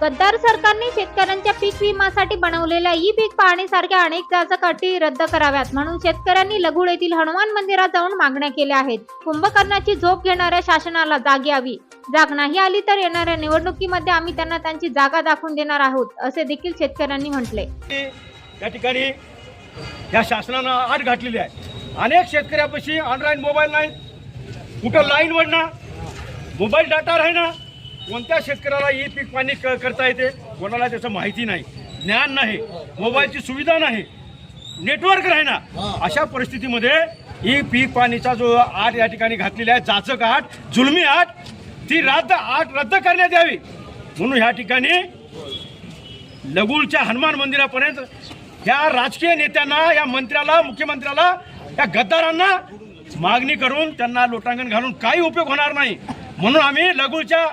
गद्दार सरकारने शेतकऱ्यांच्या पीक विमासाठी बनवलेल्या ई पीक पाहणीसारख्या अनेक जाचक अटी रद्द कराव्यात म्हणून शेतकऱ्यांनी लगुड येथील हनुमान मंदिरात जाऊन मागण्या केल्या आहेत. कुंभकर्णाची झोप घेणाऱ्या शासनाला जाग यावी. जाग नाही आली तर येणाऱ्या निवडणुकीमध्ये आम्ही त्यांना त्यांची जागा दाखवून देणार आहोत असे देखील शेतकऱ्यांनी म्हटले. या ठिकाणी या शासनानं आठ घातलेली आहे. अनेक शेतकऱ्यापाशी ऑनलाईन मोबाईल नाही कुठं लाईन वडणार मोबाईल डाटा राहणार कोणत्या शेतकऱ्याला ई पीक पाणी क- करता येते कोणाला त्याचं माहिती नाही ज्ञान नाही मोबाईलची सुविधा नाही नेटवर्क नाही ना. अशा परिस्थितीमध्ये ई पीक पाणीचा जो आठ या ठिकाणी घातलेली आहे जाचक आठ जुलमी आठ ती रद्द आठ रद्द करण्यात यावी. म्हणून ह्या ठिकाणी लगूलच्या हनुमान मंदिरापर्यंत या राजकीय नेत्यांना या मंत्र्याला मुख्यमंत्र्याला या गद्दारांना मागणी करून त्यांना लोटांगण घालून काही उपयोग होणार नाही. म्हणून आम्ही लगूलच्या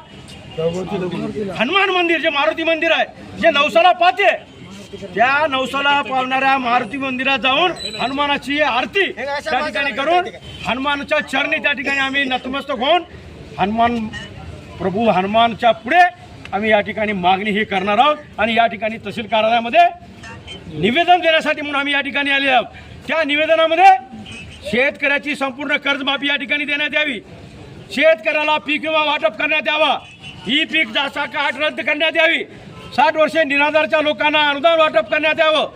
हनुमान मंदिर जे मारुती मंदिर आहे जे नवसाला पाहते त्या नवसाला पावणाऱ्या मारुती मंदिरात जाऊन हनुमानाची आरती त्या ठिकाणी करून हनुमानाच्या चरणी त्या ठिकाणी आम्ही नतमस्तक होऊन हनुमान प्रभू हनुमानच्या पुढे आम्ही या ठिकाणी मागणी ही करणार आहोत आणि या ठिकाणी तहसील कार्यालयामध्ये निवेदन देण्यासाठी म्हणून आम्ही या ठिकाणी आले आहोत. त्या निवेदनामध्ये शेतकऱ्याची संपूर्ण कर्जमाफी या ठिकाणी देण्यात यावी. शेतकऱ्याला पीक विमा वाटप करण्यात यावा. ही पीक जासा काट रद्द करण्यात यावी. साठ वर्षे निराधारच्या लोकांना अनुदान वाटप करण्यात यावं.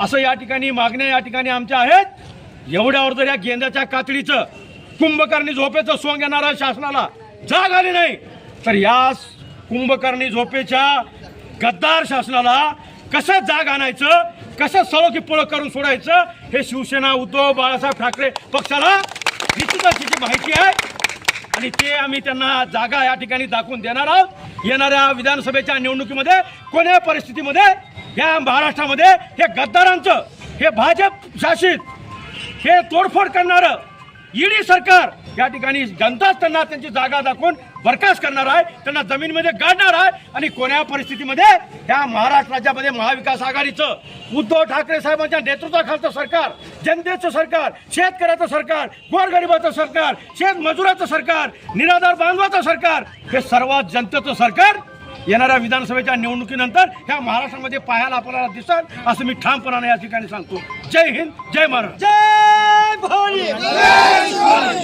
असं या ठिकाणी मागण्या या ठिकाणी आमच्या आहेत. एवढ्यावर जर या गेंद्याच्या कातडीचं कुंभकर्णी झोपेचं सोंग येणाऱ्या शासनाला जाग आली नाही. तर या कुंभकर्णी झोपेच्या गद्दार शासनाला कसं जाग आणायचं कसं सळो पळ करून सोडायचं हे शिवसेना उद्धव बाळासाहेब ठाकरे पक्षाला निश्चितच त्याची माहिती आहे. आणि ते आम्ही त्यांना जागा या ठिकाणी दाखवून देणार आहोत. येणाऱ्या विधानसभेच्या निवडणुकीमध्ये कोण्या परिस्थितीमध्ये या महाराष्ट्रामध्ये हे गद्दारांचं हे भाजप शासित हे तोडफोड करणारं ईडी सरकार या ठिकाणी जनताच त्यांना त्यांची जागा दाखवून बरखास्त करणार आहे त्यांना जमीनमध्ये गाडणार आहे आणि कोण्या परिस्थितीमध्ये ह्या महाराष्ट्र राज्यामध्ये महाविकास आघाडीचं उद्धव ठाकरे साहेबांच्या नेतृत्वाखालचं सरकार जनतेचं सरकार शेतकऱ्याचं सरकार गोरगरिबाचं सरकार शेतमजुराचं सरकार निराधार बांधवाचं सरकार हे सर्वात जनतेचं सरकार येणाऱ्या विधानसभेच्या निवडणुकीनंतर ह्या महाराष्ट्रामध्ये पाहायला आपल्याला दिसत असं मी ठामपणाने या ठिकाणी सांगतो. जय हिंद जय महाराष्ट्र. जय! જય ભવાની.